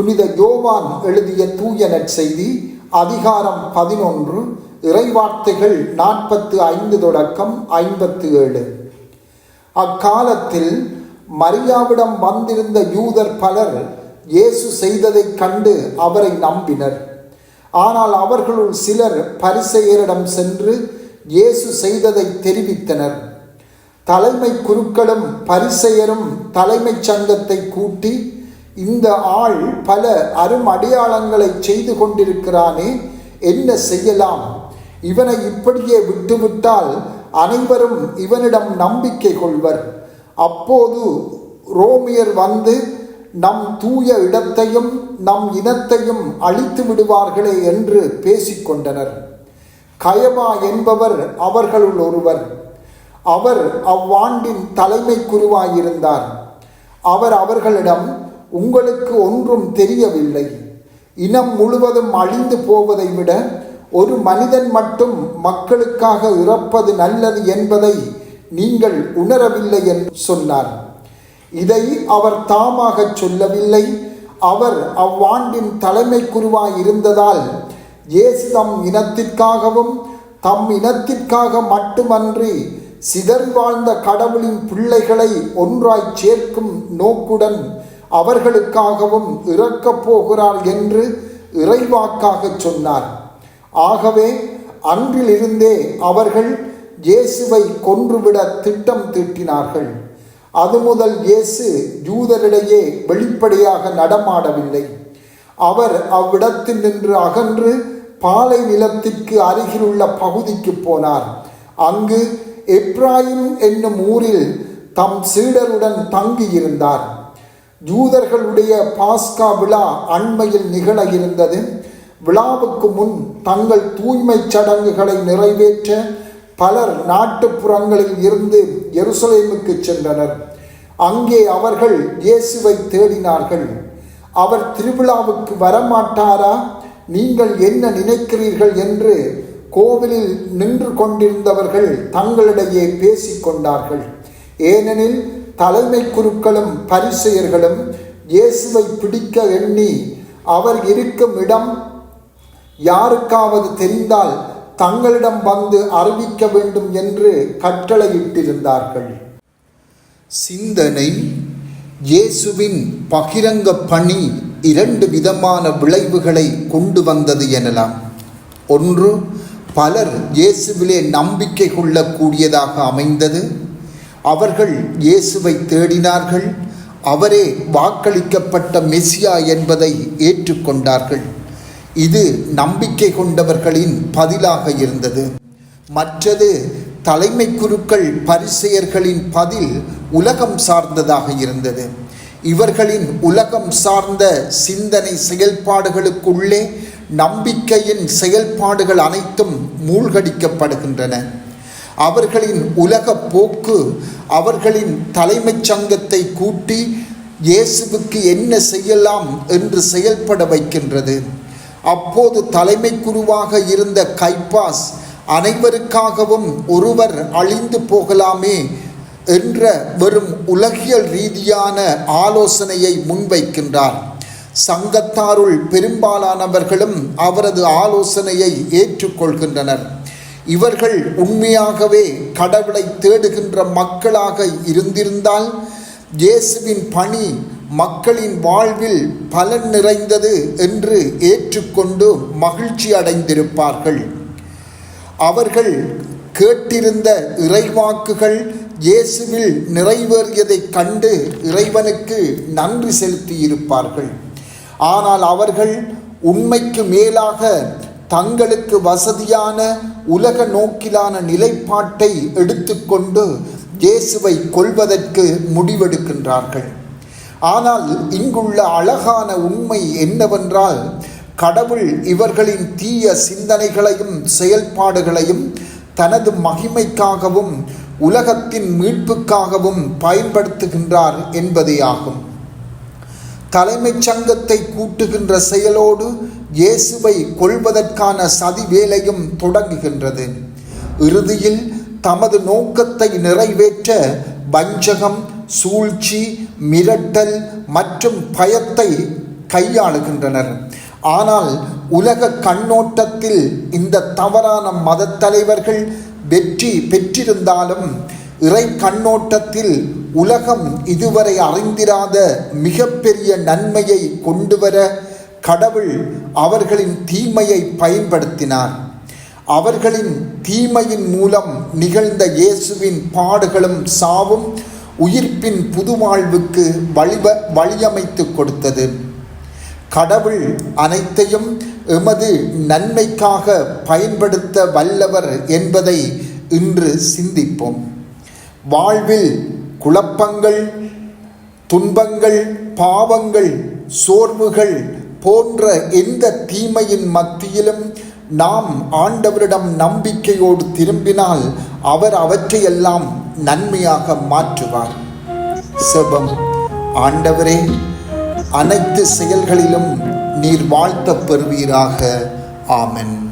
புனித யோவான் எழுதிய தூய நற்செய்தி அதிகாரம் பதினொன்று இறைவார்த்தைகள் நாற்பத்து ஐந்து தொடக்கம் ஐம்பத்து ஏழு. அக்காலத்தில் மரியாவிடம் வந்திருந்த யூதர் பலர் இயேசு செய்ததைக் கண்டு அவரை நம்பினர். ஆனால் அவர்களுள் சிலர் பரிசெயரிடம் சென்று இயேசு செய்ததை தெரிவித்தனர். தலைமை குருக்களும் பரிசெயரும் தலைமைச் சங்கத்தை கூட்டி இந்த ஆள் பல அரும் அடையாளங்களை செய்து கொண்டிருக்கிறானே என்ன செய்யலாம்? இவனை இப்படியே விட்டுவிட்டால் அனைவரும் இவனிடம் நம்பிக்கை கொள்வர். அப்போது ரோமியர் வந்து நம் தூய இடத்தையும் நம் இனத்தையும் அழித்து விடுவார்களே என்று பேசிக்கொண்டனர் கயபா என்பவர் அவர்களுள் ஒருவர். அவர் அவ்வாண்டின் தலைமை குருவாயிருந்தார் அவர் அவர்களிடம் உங்களுக்கு ஒன்றும் தெரியவில்லை. இனம் முழுவதும் அழிந்து போவதை விட ஒரு மனிதன் மட்டும் மக்களுக்காக இறப்பது நல்லது என்பதை நீங்கள் உணரவில்லை என்று சொன்னார். இதை அவர் தாமாக சொல்லவில்லை. அவர் அவ்வாண்டின் தலைமை குருவாய் இருந்ததால் ஏசு தம் இனத்திற்காகவும் தம் இனத்திற்காக மட்டுமன்றி சிதறி வாழ்ந்த கடவுளின் பிள்ளைகளை ஒன்றாய் சேர்க்கும் நோக்குடன் அவர்களுக்காகவும் இறக்கப் போகிறார் என்று இறைவாக்காக சொன்னார். ஆகவே அன்றிலிருந்தே அவர்கள் இயேசுவை கொன்றுவிட திட்டம் தீட்டினார்கள். அது முதல் இயேசு யூதரிடையே வெளிப்படையாக நடமாடவில்லை. அவர் அவ்விடத்தில் நின்று அகன்று பாலை நிலத்திற்கு அருகிலுள்ள பகுதிக்கு போனார். அங்கு எப்ராயிம் என்னும் ஊரில் தம் சீடருடன் தங்கியிருந்தார். ஜூதர்களுடைய பாஸ்கா விழா அண்மையில் நிகழ இருந்தது. விழாவுக்கு முன் தங்கள் தூய்மைச் சடங்குகளை நிறைவேற்ற பலர் நாட்டுப்புறங்களில் இருந்து எருசலேமுக்கு சென்றனர். அங்கே அவர்கள் இயேசுவை தேடினார்கள். அவர் திருவிழாவுக்கு வரமாட்டாரா? நீங்கள் என்ன நினைக்கிறீர்கள் என்று கோவிலில் நின்று கொண்டிருந்தவர்கள் தங்களிடையே பேசிக்கொண்டார்கள் ஏனெனில் தலைமை குருக்களும் பரிசெயர்களும் இயேசுவை பிடிக்க எண்ணி அவர் இருக்கும் இடம் யாருக்காவது தெரிந்தால் தங்களிடம் வந்து அறிவிக்க வேண்டும் என்று கட்டளையிட்டிருந்தார்கள். சிந்தனை இயேசுவின் பகிரங்க பணி இரண்டு விதமான விளைவுகளை கொண்டு வந்தது எனலாம். ஒன்று பலர் இயேசுவிலே நம்பிக்கை கொள்ளக்கூடியதாக அமைந்தது. அவர்கள் இயேசுவை தேடினார்கள். அவரே வாக்களிக்கப்பட்ட மெசியா என்பதை ஏற்றுக்கொண்டார்கள். இது நம்பிக்கை கொண்டவர்களின் பதிலாக இருந்தது. மற்றது தலைமை குருக்கள் பரிசெயர்களின் பதில் உலகம் சார்ந்ததாக இருந்தது. இவர்களின் உலகம் சார்ந்த சிந்தனை செயல்பாடுகளுக்குள்ளே நம்பிக்கையின் செயல்பாடுகள் அனைத்தும் மூழ்கடிக்கப்படுகின்றன. அவர்களின் உலக போக்கு அவர்களின் தலைமைச் சங்கத்தை கூட்டி இயேசுவுக்கு என்ன செய்யலாம் என்று செயல்பட வைக்கின்றது. அப்போது தலைமை குருவாக இருந்த கைப்பாஸ் அனைவருக்காகவும் ஒருவர் அழிந்து போகலாமே என்ற வெறும் உலகியல் ரீதியான ஆலோசனையை முன்வைக்கின்றார். சங்கத்தாருள் பெரும்பாலானவர்களும் அவரது ஆலோசனையை ஏற்றுக்கொள்கின்றனர். இவர்கள் உண்மையாகவே கடவுளை தேடுகின்ற மக்களாக இருந்திருந்தால் இயேசுவின் பணி மக்களின் வாழ்வில் பலன் நிறைந்தது என்று ஏற்றுக்கொண்டு மகிழ்ச்சி அடைந்திருப்பார்கள். அவர்கள் கேட்டிருந்த இறைவாக்குகள் இயேசுவில் நிறைவேறியதைக் கண்டு இறைவனுக்கு நன்றி செலுத்தியிருப்பார்கள். ஆனால் அவர்கள் உண்மைக்கு மேலாக தங்களுக்கு வசதியான உலக நோக்கிலான நிலைப்பாட்டை எடுத்துக்கொண்டு இயேசுவை கொல்வதற்கு முடிவெடுக்கின்றார்கள். ஆனால் இங்குள்ள அழகான உண்மை என்னவென்றால் கடவுள் இவர்களின் தீய சிந்தனைகளையும் செயல்பாடுகளையும் தனது மகிமைக்காகவும் உலகத்தின் மீட்புக்காகவும் பயன்படுத்துகின்றார் என்பதே ஆகும். தலைமைச் சங்கத்தை கூட்டுகின்ற செயலோடு இயேசுவை கொள்வதற்கான சதி வேலையும் தொடங்குகின்றது. இறுதியில் தமது நோக்கத்தை நிறைவேற்ற வஞ்சகம் சூழ்ச்சி மிரட்டல் மற்றும் பயத்தை கையாளுகின்றனர். ஆனால் உலக கண்ணோட்டத்தில் இந்த தவறான மதத் தலைவர்கள் வெற்றி பெற்றிருந்தாலும் இறை கண்ணோட்டத்தில் உலகம் இதுவரை அறிந்திராத மிகப்பெரிய நன்மையை கொண்டுவர கடவுள் அவர்களின் தீமையை பயன்படுத்தினார். அவர்களின் தீமையின் மூலம் நிகழ்ந்த இயேசுவின் பாடுகளும் சாவும் உயிர்ப்பின் புது வாழ்வுக்கு வழிவ வழியமைத்து கொடுத்தது. கடவுள் அனைத்தையும் எமது நன்மைக்காக பயன்படுத்த வல்லவர் என்பதை இன்று சிந்திப்போம். வாழ்வில் குழப்பங்கள் துன்பங்கள் பாவங்கள் சோர்வுகள் போன்ற எந்த தீமையின் மத்தியிலும் நாம் ஆண்டவரிடம் நம்பிக்கையோடு திரும்பினால் அவர் அவற்றையெல்லாம் நன்மையாக மாற்றுவார். செபம். ஆண்டவரே அனைத்து செயல்களிலும் நீர் வாழ்த்த பெறுவீராக. ஆமன்.